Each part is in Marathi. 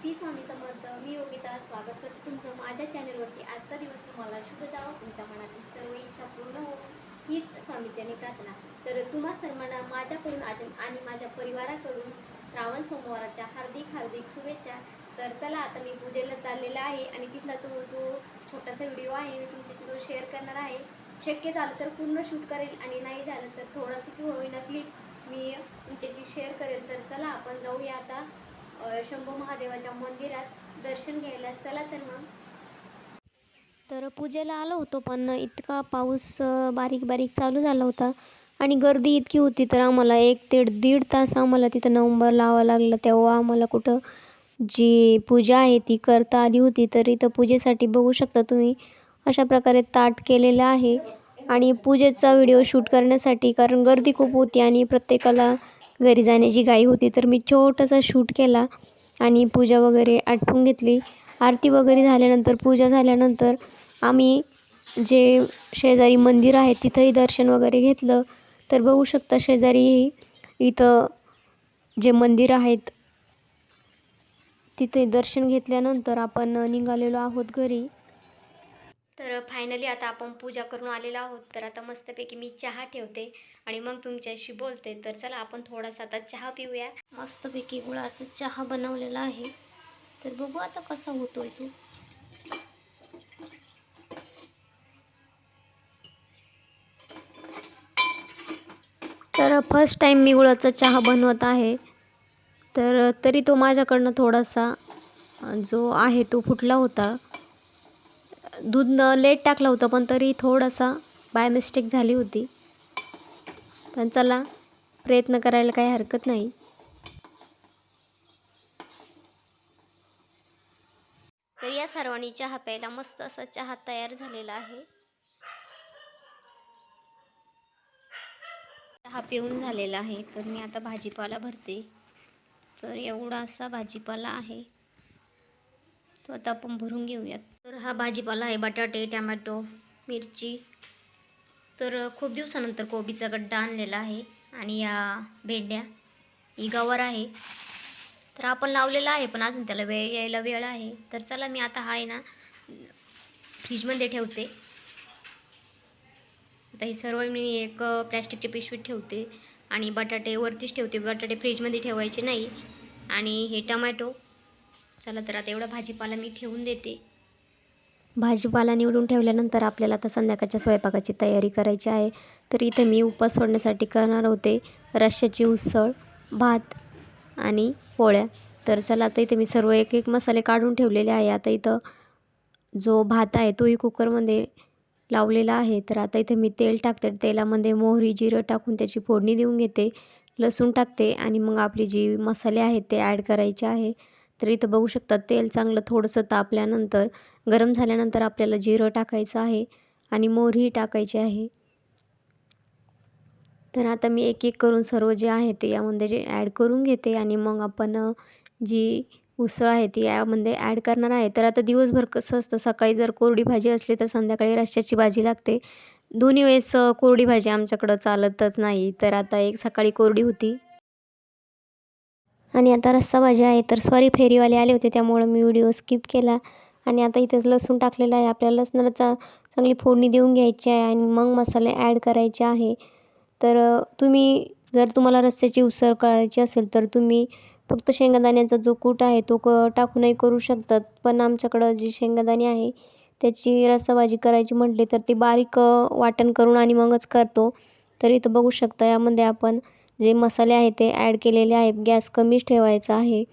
श्री स्वामी समर्थ मी योगिता स्वागत करते तुमचं माझ्या चॅनलवरती आजचा दिवस तुम्हाला शुभ जावं. तुमच्या मनातील सर्व इच्छा पूर्ण हो हीच स्वामीजीने प्रार्थना. तर तुम्हा सर्वांना माझ्याकडून आज आणि माझ्या परिवाराकडून श्रावण सोमवाराच्या हार्दिक हार्दिक शुभेच्छा. तर चला आता मी पूजेला चाललेला आहे आणि तिथला तो जो छोटासा व्हिडिओ आहे. मी तुमच्याशी तो शेअर करणार आहे. शक्य झालं तर पूर्ण शूट करेल आणि नाही झालं तर थोडंसं की होईना क्लिप मी तुमच्याशी शेअर करेल. तर चला आपण जाऊया आता. शंभू महादेवाच्या मंदिरात दर्शन घ्यायला चला तर मग. तर पूजेला आलो होतो पण इतका पाऊस बारीक बारीक चालू झाला होता आणि गर्दी इतकी होती तर आम्हाला एक ते दीड तास आम्हाला तिथं नंबर लावा लागला. तेव्हा आम्हाला कुठं जी पूजा आहे ती करता आली होती तर इथं पूजेसाठी बघू शकता तुम्ही अशा प्रकारे ताट केलेलं आहे. आणि पूजेचा व्हिडिओ शूट करण्यासाठी कारण गर्दी खूप होती आणि प्रत्येकाला घरी जाण्याची घाई होती तर मी छोटासा शूट केला आणि पूजा वगैरे आटपून घेतली. आरती वगैरे झाल्यानंतर पूजा झाल्यानंतर आम्ही जे शेजारी मंदिर आहे तिथंही दर्शन वगैरे घेतलं. तर बघू शकता शेजारी इथं जे मंदिर आहेत तिथे दर्शन घेतल्यानंतर आपण निघालेलो आहोत घरी. तर फायनली आता आपण पूजा करून आलेलो आहोत. तर आता मस्तपैकी मी चहा ठेवते आणि मग तुमच्याशी बोलते. तर चला आपण थोडासा आता चहा पिऊया. मस्तपैकी गुळाचा चहा बनवलेला आहे. तर बघू आता कसा होतोय तू. तर फर्स्ट टाईम मी गुळाचा चहा बनवत आहे. तर तरी तो माझ्याकडनं थोडासा जो आहे तो फुटला होता. दूध न लेट टाकलं होतं पण तरी थोडासा बाय मिस्टेक झाली होती. पण चला प्रयत्न करायला काही हरकत नाही. तर या सर्वांनी चहा प्यायला मस्त असा चहा तयार झालेला आहे. चहा पिऊन झालेला आहे तर मी आता भाजीपाला भरते. तर एवढा असा भाजीपाला आहे. तो आता आपण भरून घेऊयात. तर हा भाजीपाला आहे बटाटे टॅमॅटो मिरची. तर खूप दिवसानंतर कोबीचा गड्डा आणलेला आहे आणि या भेंड्या. ही गवार आहे. तर आपण लावलेला आहे पण अजून त्याला वेळ यायला वेळ आहे. तर चला मी आता हा आहे ना फ्रीजमध्ये ठेवते. आता हे सर्व मी एक प्लॅस्टिकच्या पिशवीत ठेवते आणि बटाटे वरतीच ठेवते. बटाटे फ्रीजमध्ये ठेवायचे नाही. आणि हे टमॅटो. चला तर आता एवढा भाजीपाला मी ठेवून देते. भाजीपाला निवडून ठेवल्यानंतर आपल्याला आता संध्याकाळच्या स्वयंपाकाची तयारी करायची आहे. तर इथं मी उपवास सोडण्यासाठी करणार होते. रश्श्याची उसळ भात आणि पोळ्या. तर चला आता इथे मी सर्व एक एक मसाले काढून ठेवलेले आहे. आता इथं जो भात आहे तोही कुकरमध्ये लावलेला आहे. तर आता इथे मी तेल टाकते. तेलामध्ये मोहरी जिरं टाकून त्याची फोडणी देऊन घेते. लसूण टाकते आणि मग आपली जी मसाले आहेत ते ॲड करायचे आहे. तर इथं बघू शकता तेल चांगलं थोडंसं तापल्यानंतर गरम झाल्यानंतर आपल्याला जिरं टाकायचं आहे आणि मोहरी टाकायची आहे. तर आता मी एक एक करून सर्व जे आहे ते यामध्ये जे ॲड करून घेते आणि मग आपण जी उसळ आहे ती यामध्ये ॲड करणार आहे. तर आता दिवसभर कसं असतं सकाळी जर कोरडी भाजी असली तर संध्याकाळी रश्श्याची भाजी लागते. दोन्ही वेळेस कोरडी भाजी आमच्याकडं चालतच नाही. तर आता एक सकाळी कोरडी होती. आणि आता रस्सा भाजी आहे तर सॉरी फेरीवाले आले होते त्यामुळं मी व्हिडिओ स्किप केला. आणि आता इथेच लसूण टाकलेला आहे आपल्याला लसणाला चा चांगली फोडणी देऊन घ्यायची आहे आणि मग मसाले ॲड करायचे आहे. तर तुम्ही जर तुम्हाला रस्स्याची उसळ करायची असेल तर तुम्ही फक्त शेंगादाण्याचा जो कूट आहे तो क टाकूनही करू शकतात. पण आमच्याकडं जी शेंगादाणे आहे त्याची रस्साभाजी करायची म्हटली तर ती बारीक वाटण करून आणि मगच करतो. तर इथं बघू शकता यामध्ये आपण जे मसाले आहे ते ॲड केलेले आहे गॅस कमीच ठेवायचा आहे.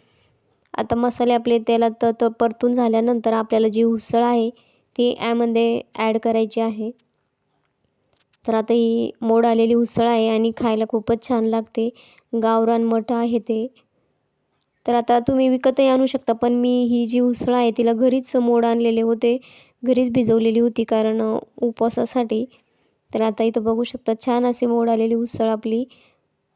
आता मसाले आपले तेलात तर तर परतून झाल्यानंतर आपल्याला जी उसळ आहे ती यामध्ये ॲड करायची आहे. तर आता ही मोड आलेली उसळ आहे आणि खायला खूपच छान लागते. गावरान मठ आहे ते. तर आता तुम्ही विकतही आणू शकता पण मी ही जी उसळ आहे तिला घरीच मोड आणलेले होते. घरीच भिजवलेली होती कारण उपवासासाठी. तर आता इथं बघू शकता छान असे मोड आलेली उसळ आपली.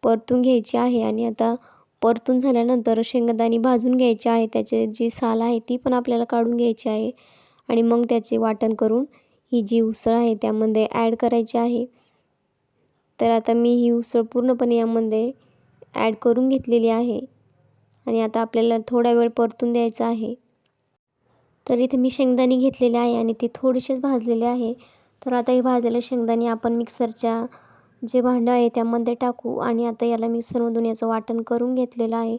परतून घ्यायची आहे आणि आता परतून झाल्यानंतर शेंगदाणे भाजून घ्यायचे आहे. त्याचे जी साल आहे ती पण आपल्याला काढून घ्यायची आहे आणि मग त्याचे वाटण करून ही जी उसळ आहे त्यामध्ये ॲड करायची आहे. तर आता मी ही उसळ पूर्णपणे यामध्ये ॲड करून घेतलेली आहे आणि आता आपल्याला थोडा वेळ परतून द्यायचं आहे. तर इथे मी शेंगदाणे घेतलेले आहे आणि ते थोडेसेच भाजलेले आहे. तर आता हे भाजलेले शेंगदाणे आपण मिक्सरच्या जे भांडं आहे त्यामध्ये टाकू आणि आता याला मिक्सरमधून याचं वाटण करून घेतलेलं आहे.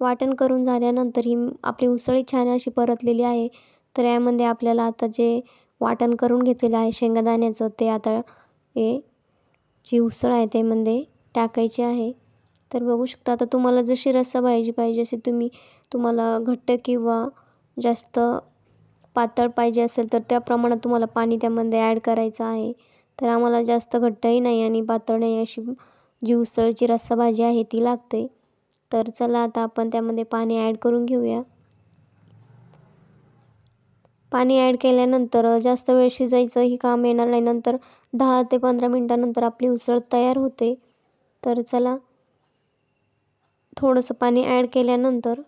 वाटण करून झाल्यानंतर ही आपली उसळी छान अशी परतलेली आहे. तर यामध्ये आपल्याला आता जे वाटण करून घेतलेलं आहे शेंगादाण्याचं ते आता हे जी उसळ आहे त्यामध्ये टाकायची आहे. तर बघू शकता आता तुम्हाला जशी रस्सा पाहिजे पाहिजे असे तुम्ही तुम्हाला घट्ट किंवा जास्त पातळ पाहिजे असेल तर त्या प्रमाणात तुम्हाला पाणी त्यामध्ये ॲड करायचं आहे. तर आम्हाला जास्त घट्टही नाही आणि पातळ नाही अशी जी उसळची रस्सा भाजी आहे ती लागते. तर चला आता आपण त्यामध्ये पाणी ॲड करून घेऊया. पाणी ॲड केल्यानंतर जास्त वेळ शिजायचंही काम येणार नाही. नंतर दहा ते पंधरा मिनटानंतर आपली उसळ तयार होते. तर चला थोडंसं पाणी ॲड केल्यानंतर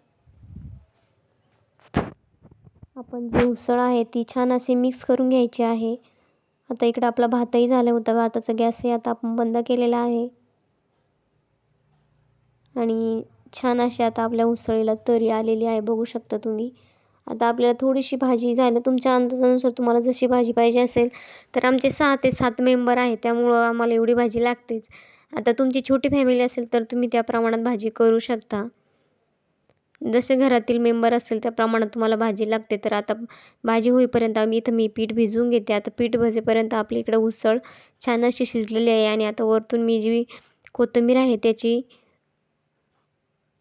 आपण जी उसळ आहे ती छान अशी मिक्स करून घ्यायची आहे. आता इकडं आपला भातही झाला होता. भाताचा गॅसही आता आपण बंद केलेला आहे. आणि छान अशी आता आपल्या उसळीला तरी आलेली आहे. बघू शकता तुम्ही. आता आपल्याला थोडीशी भाजी झालं. तुमच्या अंदाजानुसार तुम्हाला जशी भाजी पाहिजे असेल तर आमचे सहा ते सात मेंबर आहे त्यामुळं आम्हाला एवढी भाजी लागतेच. आता तुमची छोटी फॅमिली असेल तर तुम्ही त्या प्रमाणात भाजी करू शकता. जसे घरातील मेंबर असेल त्या प्रमाणात तुम्हाला भाजी लागते तर आता भाजी होईपर्यंत आम्ही इथं मी पीठ भिजवून घेते. आता पीठ भजेपर्यंत आपल्या इकडं उसळ छान अशी शिजलेली आहे आणि आता वरतून मी जी कोथिंबीर आहे त्याची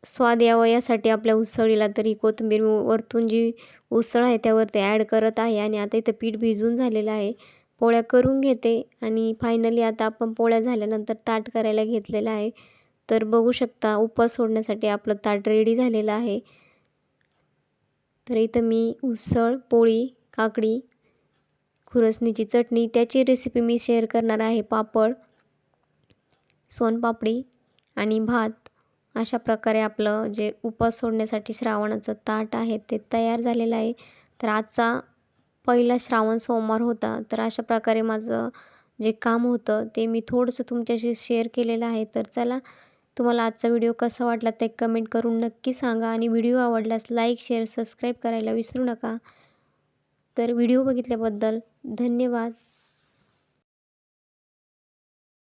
स्वाद यावं यासाठी आपल्या उसळीला तरी कोथिंबीर वरतून जी उसळ आहे त्यावरती ॲड करत आहे आणि आता इथं पीठ भिजून झालेलं आहे. पोळ्या करून घेते आणि फायनली आता आपण पोळ्या झाल्यानंतर ताट करायला घेतलेलं आहे. तर बघू शकता उपवास सोडण्यासाठी आपलं ताट रेडी झालेलं आहे. तर इथं मी उसळ पोळी काकडी खुरसणीची चटणी त्याची रेसिपी मी शेअर करणार आहे. पापड सोनपापडी आणि भात अशा प्रकारे आपलं जे उपवास सोडण्यासाठी श्रावणाचं ताट आहे ते तयार झालेलं आहे. तर आजचा पहिला श्रावण सोमवार होता तर अशा प्रकारे माझं जे काम होतं ते मी थोडंसं तुमच्याशी शेअर केलेलं आहे. तर चला तुम्हाला आजचा व्हिडिओ कसा वाटला ते कमेंट करून नक्की सांगा आणि व्हिडिओ आवडल्यास लाईक शेअर सबस्क्राईब करायला विसरू नका. तर व्हिडिओ बघितल्याबद्दल धन्यवाद.